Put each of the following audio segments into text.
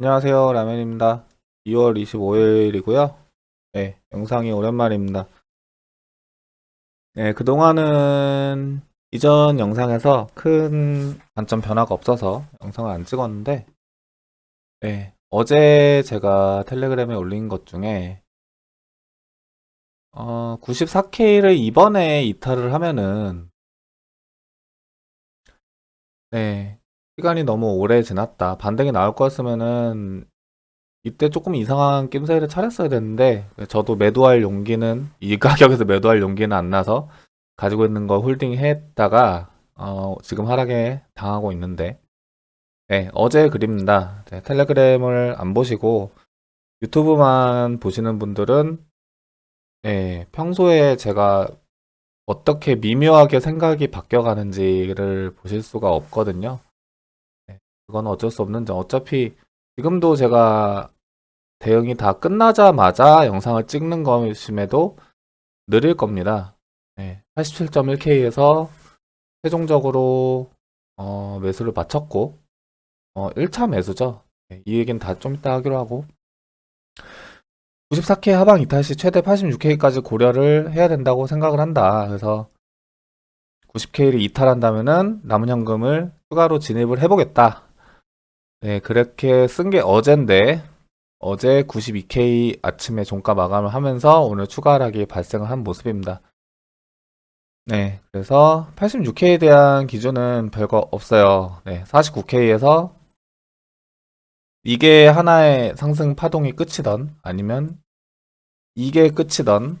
안녕하세요. 라면입니다. 2월 25일이고요. 네, 영상이 오랜만입니다. 네, 그동안은 이전 영상에서 큰 관점 변화가 없어서 영상을 안 찍었는데, 네, 어제 제가 텔레그램에 올린 것 중에, 어, 94K를 이번에 이탈을 하면은, 네, 시간이 너무 오래 지났다. 반등이 나올 거였으면은 이때 조금 이상한 낌새를 차렸어야 됐는데 저도 매도할 용기는 이 가격에서 매도할 용기는 안 나서 가지고 있는 거 홀딩 했다가 어, 지금 하락에 당하고 있는데 네, 어제 글입니다. 네, 텔레그램을 안 보시고 유튜브만 보시는 분들은 네, 평소에 제가 어떻게 미묘하게 생각이 바뀌어 가는지를 보실 수가 없거든요. 그건 어쩔 수 없는 점. 어차피 지금도 제가 대응이 다 끝나자마자 영상을 찍는 것임에도 느릴 겁니다. 87.1K에서 최종적으로 어, 매수를 마쳤고 어, 1차 매수죠. 네, 이 얘기는 다 좀 이따 하기로 하고 94K 하방 이탈 시 최대 86K까지 고려를 해야 된다고 생각을 한다. 그래서 90K를 이탈한다면은 남은 현금을 추가로 진입을 해보겠다. 네, 그렇게 쓴 게 어젠데, 어제 92K 아침에 종가 마감을 하면서 오늘 추가 하락이 발생을 한 모습입니다. 네, 그래서 86K에 대한 기준은 별거 없어요. 네, 49K에서 이게 하나의 상승 파동이 끝이던, 아니면 이게 끝이던,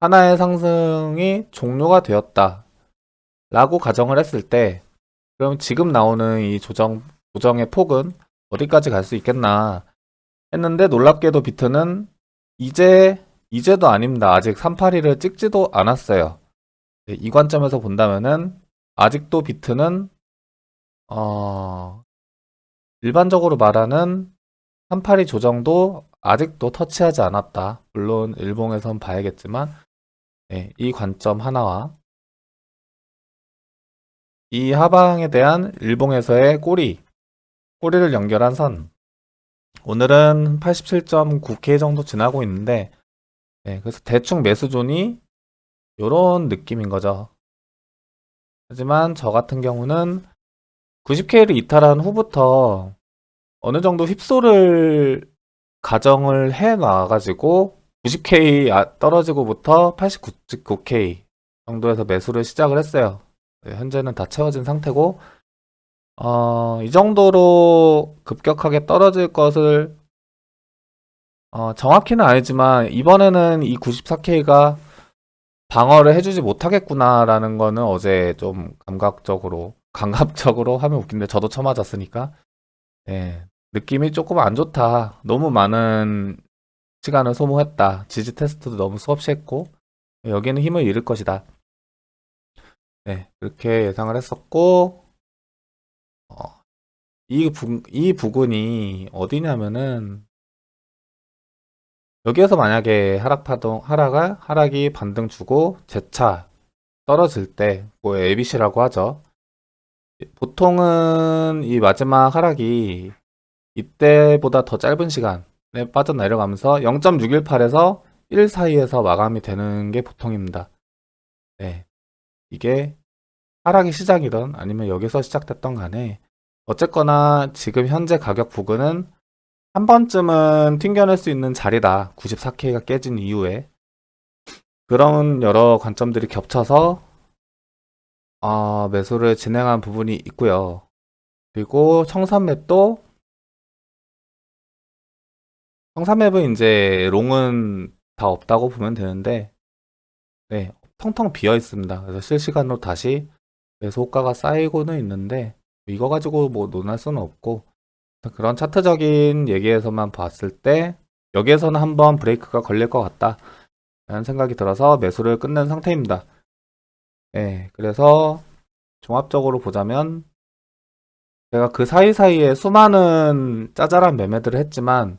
하나의 상승이 종료가 되었다. 라고 가정을 했을 때, 그럼 지금 나오는 이 조정 조정의 폭은 어디까지 갈 수 있겠나 했는데 놀랍게도 비트는 이제 이제도 아닙니다. 아직 382를 찍지도 않았어요. 네, 이 관점에서 본다면은 아직도 비트는 어 일반적으로 말하는 382 조정도 아직도 터치하지 않았다. 물론 일봉에선 봐야겠지만 네, 이 관점 하나와 이 하방에 대한 일봉에서의 꼬리 꼬리를 연결한 선. 오늘은 87.9K 정도 지나고 있는데, 네, 그래서 대충 매수존이 이런 느낌인 거죠. 하지만 저 같은 경우는 90K를 이탈한 후부터 어느 정도 휩소를 가정을 해 놔가지고 90K 아, 떨어지고부터 89K 정도에서 매수를 시작을 했어요. 네, 현재는 다 채워진 상태고, 어, 이 정도로 급격하게 떨어질 것을 어, 정확히는 아니지만 이번에는 이 94K가 방어를 해주지 못하겠구나라는 거는 어제 좀 감각적으로 감각적으로 하면 웃긴데 저도 쳐맞았으니까 예, 느낌이 조금 안 좋다. 너무 많은 시간을 소모했다. 지지 테스트도 너무 수없이 했고 여기는 힘을 잃을 것이다. 네, 그렇게 예상을 했었고 어, 이, 부, 이 부근이 어디냐면은 여기에서 만약에 하락 파동 하락을 하락이 반등 주고 재차 떨어질 때 뭐 ABC라고 하죠. 보통은 이 마지막 하락이 이때보다 더 짧은 시간에 빠져내려가면서 0.618에서 1 사이에서 마감이 되는 게 보통입니다. 네. 이게 하락이 시작이던 아니면 여기서 시작됐던 간에 어쨌거나 지금 현재 가격 부근은 한 번쯤은 튕겨낼 수 있는 자리다. 94K가 깨진 이후에 그런 여러 관점들이 겹쳐서 어, 매수를 진행한 부분이 있고요. 그리고 청산맵도 청산맵은 이제 롱은 다 없다고 보면 되는데 네, 텅텅 비어 있습니다. 그래서 실시간으로 다시 매수 호가가 쌓이고는 있는데 이거 가지고 뭐 논할 수는 없고 그런 차트적인 얘기에서만 봤을 때 여기에서는 한번 브레이크가 걸릴 것 같다 라는 생각이 들어서 매수를 끝낸 상태입니다. 네, 그래서 종합적으로 보자면 제가 그 사이사이에 수많은 짜잘한 매매들을 했지만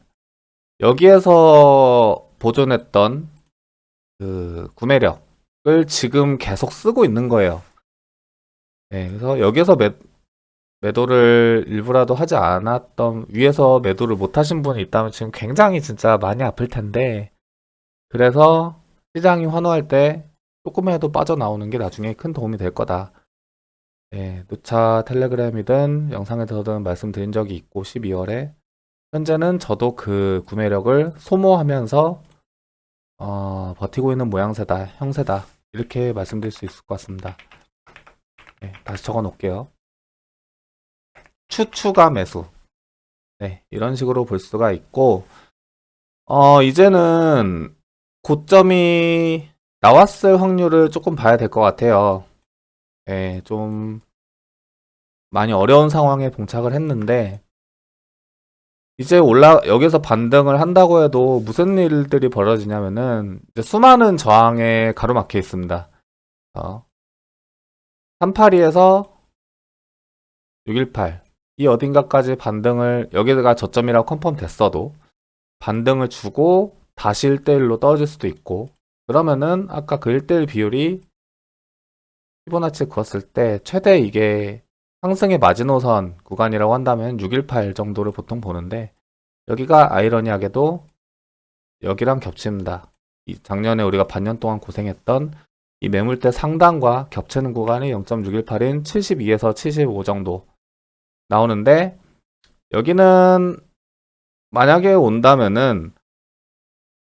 여기에서 보존했던 그 구매력을 지금 계속 쓰고 있는 거예요. 네, 그래서 여기서 매, 매도를 일부라도 하지 않았던 위에서 매도를 못 하신 분이 있다면 지금 굉장히 진짜 많이 아플 텐데 그래서 시장이 환호할 때 조금이라도 빠져나오는 게 나중에 큰 도움이 될 거다. 예, 누차 텔레그램이든 영상에서든 말씀드린 적이 있고 12월에 현재는 저도 그 구매력을 소모하면서 어, 버티고 있는 모양새다, 형세다 이렇게 말씀드릴 수 있을 것 같습니다. 네, 다시 적어 놓을게요. 추추가 매수. 네, 이런 식으로 볼 수가 있고, 어, 이제는 고점이 나왔을 확률을 조금 봐야 될 것 같아요. 네, 좀 많이 어려운 상황에 봉착을 했는데, 이제 올라, 여기서 반등을 한다고 해도 무슨 일들이 벌어지냐면은, 수많은 저항에 가로막혀 있습니다. 어, 382에서 618. 이 어딘가까지 반등을, 여기가 저점이라고 컨펌 됐어도, 반등을 주고, 다시 1대1로 떨어질 수도 있고, 그러면은, 아까 그 1대1 비율이, 피보나치 그었을 때, 최대 이게 상승의 마지노선 구간이라고 한다면 618 정도를 보통 보는데, 여기가 아이러니하게도 여기랑 겹칩니다. 이 작년에 우리가 반년 동안 고생했던 이 매물대 상단과 겹치는 구간이 0.618인 72에서 75 정도 나오는데 여기는 만약에 온다면은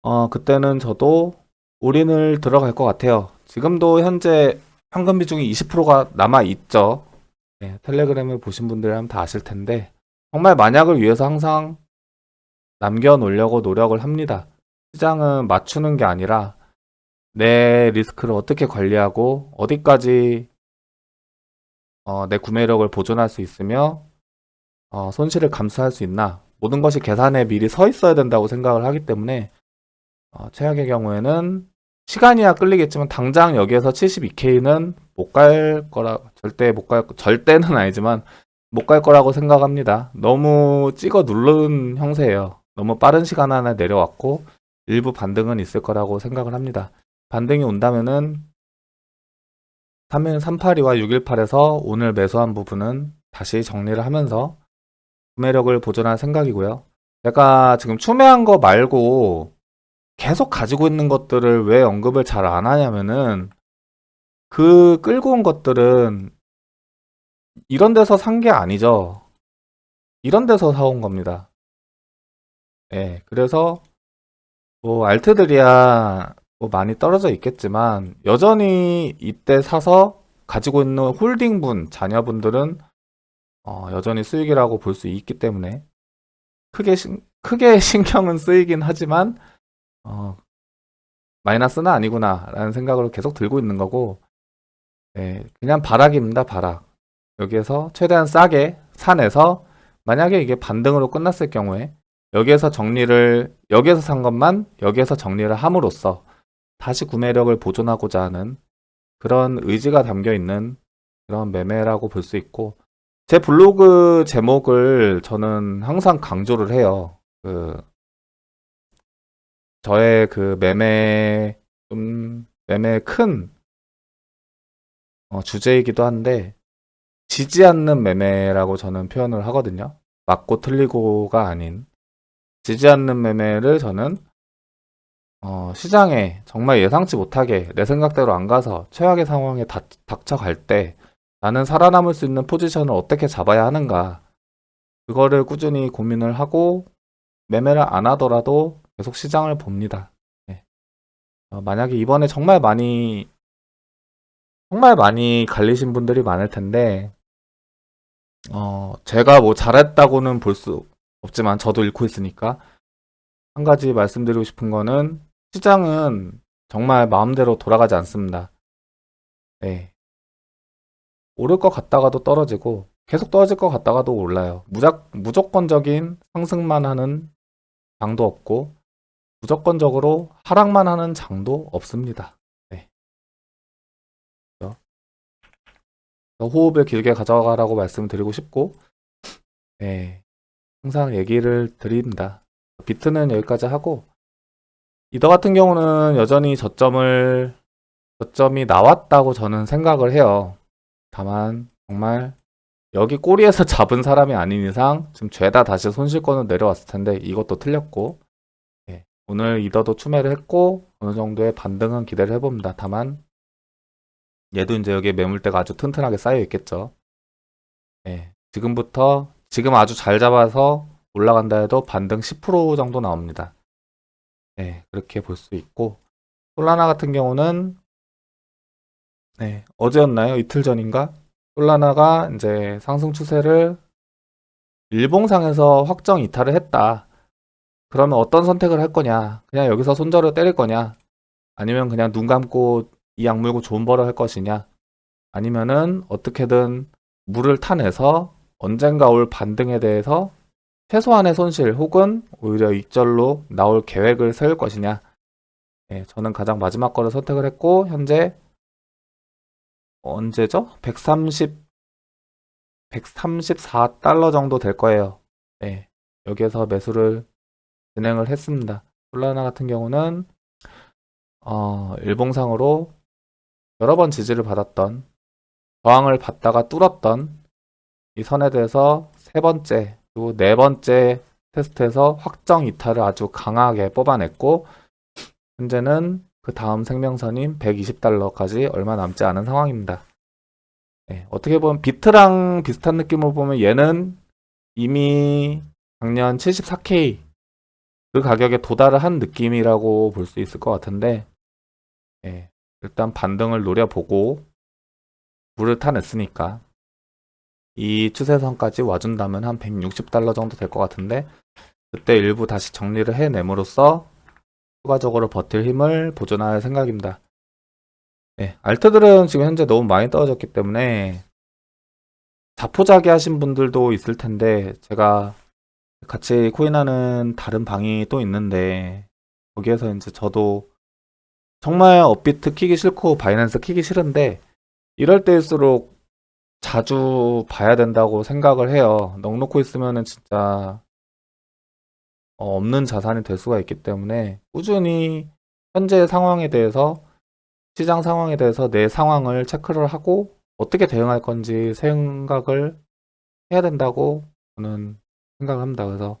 어 그때는 저도 올인을 들어갈 것 같아요. 지금도 현재 현금 비중이 20%가 남아 있죠. 네, 텔레그램을 보신 분들이라면 다 아실 텐데 정말 만약을 위해서 항상 남겨 놓으려고 노력을 합니다. 시장은 맞추는 게 아니라 내 리스크를 어떻게 관리하고 어디까지 어, 내 구매력을 보존할 수 있으며 어, 손실을 감수할 수 있나 모든 것이 계산에 미리 서 있어야 된다고 생각을 하기 때문에 어, 최악의 경우에는 시간이야 끌리겠지만 당장 여기에서 72K는 못 갈 거라 절대 못 갈 절대는 아니지만 못 갈 거라고 생각합니다. 너무 찍어 누른 형세예요. 너무 빠른 시간 안에 내려왔고 일부 반등은 있을 거라고 생각을 합니다. 반등이 온다면은 382와 618에서 오늘 매수한 부분은 다시 정리를 하면서 구매력을 보존할 생각이고요. 제가 지금 추매한 거 말고 계속 가지고 있는 것들을 왜 언급을 잘 안 하냐면은 그 끌고 온 것들은 이런 데서 산 게 아니죠. 이런 데서 사온 겁니다. 예, 그래서 뭐 알트들이야 뭐 많이 떨어져 있겠지만 여전히 이때 사서 가지고 있는 홀딩분 자녀분들은 어, 여전히 수익이라고 볼 수 있기 때문에 크게 신, 크게 신경은 쓰이긴 하지만 어, 마이너스는 아니구나라는 생각으로 계속 들고 있는 거고 예, 그냥 바락입니다 바락 여기에서 최대한 싸게 사내서 만약에 이게 반등으로 끝났을 경우에 여기에서 정리를 여기에서 산 것만 여기에서 정리를 함으로써 다시 구매력을 보존하고자 하는 그런 의지가 담겨 있는 그런 매매라고 볼 수 있고 제 블로그 제목을 저는 항상 강조를 해요. 그 저의 그 매매 좀 매매 큰 어, 주제이기도 한데 지지 않는 매매라고 저는 표현을 하거든요. 맞고 틀리고가 아닌 지지 않는 매매를 저는 어, 시장에 정말 예상치 못하게 내 생각대로 안 가서 최악의 상황에 닥, 닥쳐갈 때 나는 살아남을 수 있는 포지션을 어떻게 잡아야 하는가 그거를 꾸준히 고민을 하고 매매를 안 하더라도 계속 시장을 봅니다. 네. 어, 만약에 이번에 정말 많이 정말 많이 갈리신 분들이 많을 텐데 어, 제가 뭐 잘했다고는 볼 수 없지만 저도 잃고 있으니까 한 가지 말씀드리고 싶은 거는 시장은 정말 마음대로 돌아가지 않습니다. 네. 오를 것 같다가도 떨어지고 계속 떨어질 것 같다가도 올라요. 무작, 무조건적인 상승만 하는 장도 없고 무조건적으로 하락만 하는 장도 없습니다. 네. 호흡을 길게 가져가라고 말씀드리고 싶고 네. 항상 얘기를 드립니다. 비트는 여기까지 하고 이더 같은 경우는 여전히 저점을 저점이 나왔다고 저는 생각을 해요. 다만 정말 여기 꼬리에서 잡은 사람이 아닌 이상 지금 죄다 다시 손실권은 내려왔을 텐데 이것도 틀렸고 예, 오늘 이더도 추매를 했고 어느 정도의 반등은 기대를 해봅니다. 다만 얘도 이제 여기에 매물대가 아주 튼튼하게 쌓여 있겠죠. 예, 지금부터 지금 아주 잘 잡아서 올라간다 해도 반등 10% 정도 나옵니다. 예, 그렇게 볼 수 있고 솔라나 같은 경우는 네, 어제였나요? 이틀 전인가? 솔라나가 이제 상승 추세를 일봉상에서 확정 이탈을 했다. 그러면 어떤 선택을 할 거냐? 그냥 여기서 손절을 때릴 거냐? 아니면 그냥 눈 감고 이 악물고 좋은 벌을 할 것이냐? 아니면은 어떻게든 물을 타내서 언젠가 올 반등에 대해서 최소한의 손실 혹은 오히려 익절로 나올 계획을 세울 것이냐? 네, 저는 가장 마지막 거를 선택을 했고 현재 언제죠? 130 134달러 정도 될 거예요. 네, 여기에서 매수를 진행을 했습니다. 솔라나 같은 경우는 어, 일봉상으로 여러 번 지지를 받았던 저항을 받다가 뚫었던 이 선에 대해서 세 번째 그리고 네 번째 테스트에서 확정 이탈을 아주 강하게 뽑아냈고 현재는 그 다음 생명선인 120달러까지 얼마 남지 않은 상황입니다. 네, 어떻게 보면 비트랑 비슷한 느낌으로 보면 얘는 이미 작년 74K 그 가격에 도달을 한 느낌이라고 볼 수 있을 것 같은데 예, 일단 반등을 노려보고 물을 타냈으니까 이 추세선까지 와준다면 한 160달러 정도 될 것 같은데 그때 일부 다시 정리를 해냄으로써 추가적으로 버틸 힘을 보존할 생각입니다. 네, 알트들은 지금 현재 너무 많이 떨어졌기 때문에 자포자기 하신 분들도 있을 텐데 제가 같이 코인하는 다른 방이 또 있는데 거기에서 이제 저도 정말 업비트 키기 싫고 바이낸스 키기 싫은데 이럴 때일수록 자주 봐야 된다고 생각을 해요. 넉놓고 있으면은 진짜 어, 없는 자산이 될 수가 있기 때문에 꾸준히 현재 상황에 대해서 시장 상황에 대해서 내 상황을 체크를 하고 어떻게 대응할 건지 생각을 해야 된다고 저는 생각을 합니다. 그래서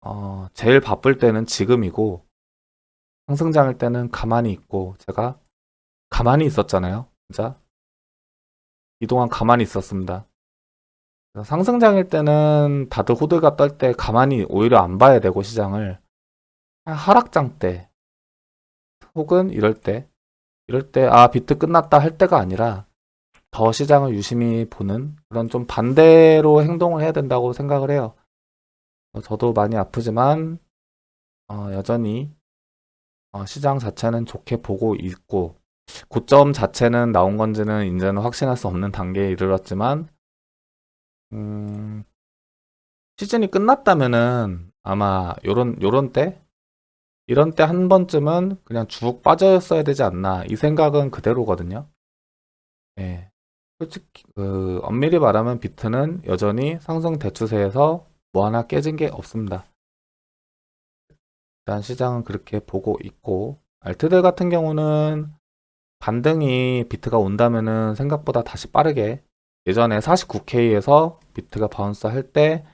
어, 제일 바쁠 때는 지금이고 상승장일 때는 가만히 있고 제가 가만히 있었잖아요. 진짜 이동안 가만히 있었습니다. 상승장일 때는 다들 호들갑 떨 때 가만히 오히려 안 봐야 되고 시장을 하락장 때 혹은 이럴 때 이럴 때 아 비트 끝났다 할 때가 아니라 더 시장을 유심히 보는 그런 좀 반대로 행동을 해야 된다고 생각을 해요. 어, 저도 많이 아프지만 어, 여전히 어, 시장 자체는 좋게 보고 있고 고점 자체는 나온 건지는 이제는 확신할 수 없는 단계에 이르렀지만 음, 시즌이 끝났다면은 아마 요런 요런 때 이런 때 한 번쯤은 그냥 쭉 빠졌어야 되지 않나 이 생각은 그대로거든요. 예. 솔직히 그 엄밀히 말하면 비트는 여전히 상승 대추세에서 뭐 하나 깨진 게 없습니다. 일단 시장은 그렇게 보고 있고 알트들 같은 경우는 반등이 비트가 온다면은 생각보다 다시 빠르게 예전에 49K에서 비트가 바운스 할 때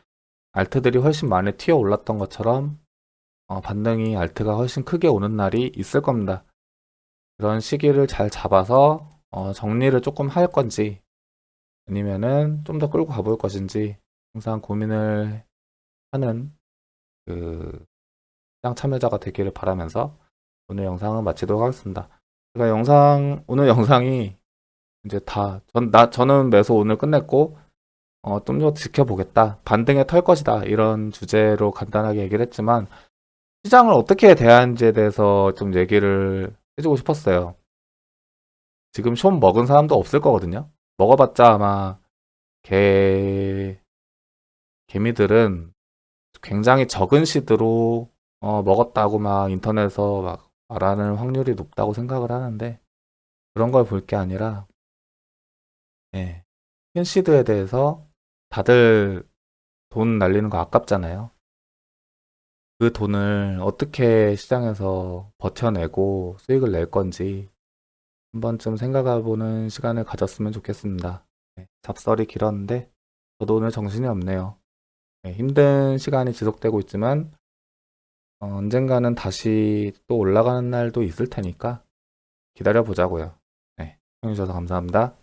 알트들이 훨씬 많이 튀어 올랐던 것처럼 어, 반등이 알트가 훨씬 크게 오는 날이 있을 겁니다. 그런 시기를 잘 잡아서 어, 정리를 조금 할 건지 아니면은 좀 더 끌고 가볼 것인지 항상 고민을 하는 그 시장 참여자가 되기를 바라면서 오늘 영상은 마치도록 하겠습니다. 제가 영상 오늘 영상이 이제 다 전 나 저는 매수 오늘 끝냈고 어, 좀 더 지켜보겠다. 반등에 털 것이다. 이런 주제로 간단하게 얘기를 했지만 시장을 어떻게 대하는지에 대해서 좀 얘기를 해주고 싶었어요. 지금 쇼 먹은 사람도 없을 거거든요. 먹어봤자 아마 개 개미들은 굉장히 적은 시드로 어, 먹었다고 막 인터넷에서 막 말하는 확률이 높다고 생각을 하는데 그런 걸 볼 게 아니라 예, 큰 시드에 대해서 다들 돈 날리는 거 아깝잖아요. 그 돈을 어떻게 시장에서 버텨내고 수익을 낼 건지 한 번쯤 생각해 보는 시간을 가졌으면 좋겠습니다. 네, 잡설이 길었는데 저도 오늘 정신이 없네요. 네, 힘든 시간이 지속되고 있지만 어, 언젠가는 다시 또 올라가는 날도 있을 테니까 기다려 보자고요. 네, 시청해주셔서 감사합니다.